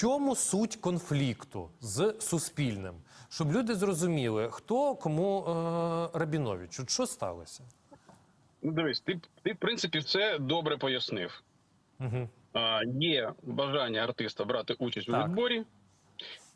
чому суть конфлікту з суспільним? Щоб люди зрозуміли, хто кому е, Рабінович. От що сталося? Ну, дивись, ти, ти в принципі все добре пояснив. Угу. А, є бажання артиста брати участь у відборі.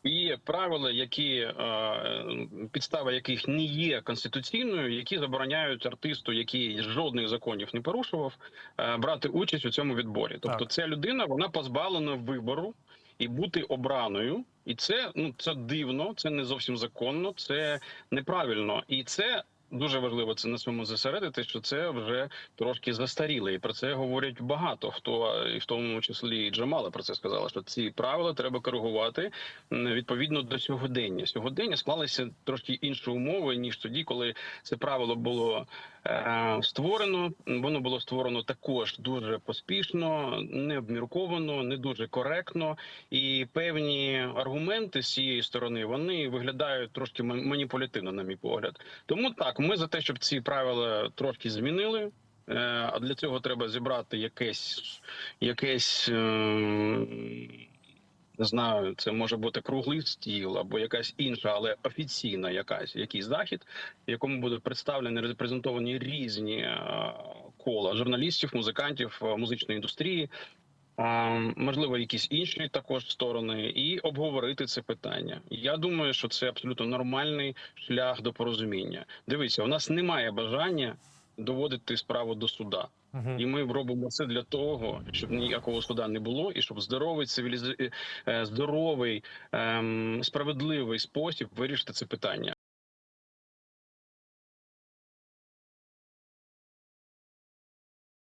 Є правила, які е, підстава яких не є конституційною, які забороняють артисту, який жодних законів не порушував, е, брати участь у цьому відборі. Тобто, Так. ця людина вона позбавлена вибору і бути обраною, і це ну це дивно, це не зовсім законно, це неправильно, і це. Дуже важливо це на цьому зосередити, що це вже трошки застаріло, і про це говорять багато хто, і в тому числі і Джамала про це сказала. Що ці правила треба коригувати відповідно до сьогодення. Сьогодення склалися трошки інші умови ніж тоді, коли це правило було е, створено. Воно було створено також дуже поспішно, не обмірковано, не дуже коректно. І певні аргументи з цієї сторони вони виглядають трошки ма- маніпулятивно, на мій погляд. Тому так, ми за те, щоб ці правила трошки змінили. Е, А для цього треба зібрати якесь, якесь е, не знаю, це може бути круглий стіл або якась інша, але офіційна якась якийсь захід, в якому будуть представлені репрезентовані різні е, кола журналістів, музикантів, музичної індустрії. Можливо, якісь інші також сторони, і обговорити це питання. Я думаю, що це абсолютно нормальний шлях до порозуміння. Дивіться, у нас немає бажання доводити справу до суда. Угу. І ми робимо це для того, щоб ніякого суда не було, і щоб здоровий цивіліз... е, здоровий ем, справедливий спосіб вирішити це питання.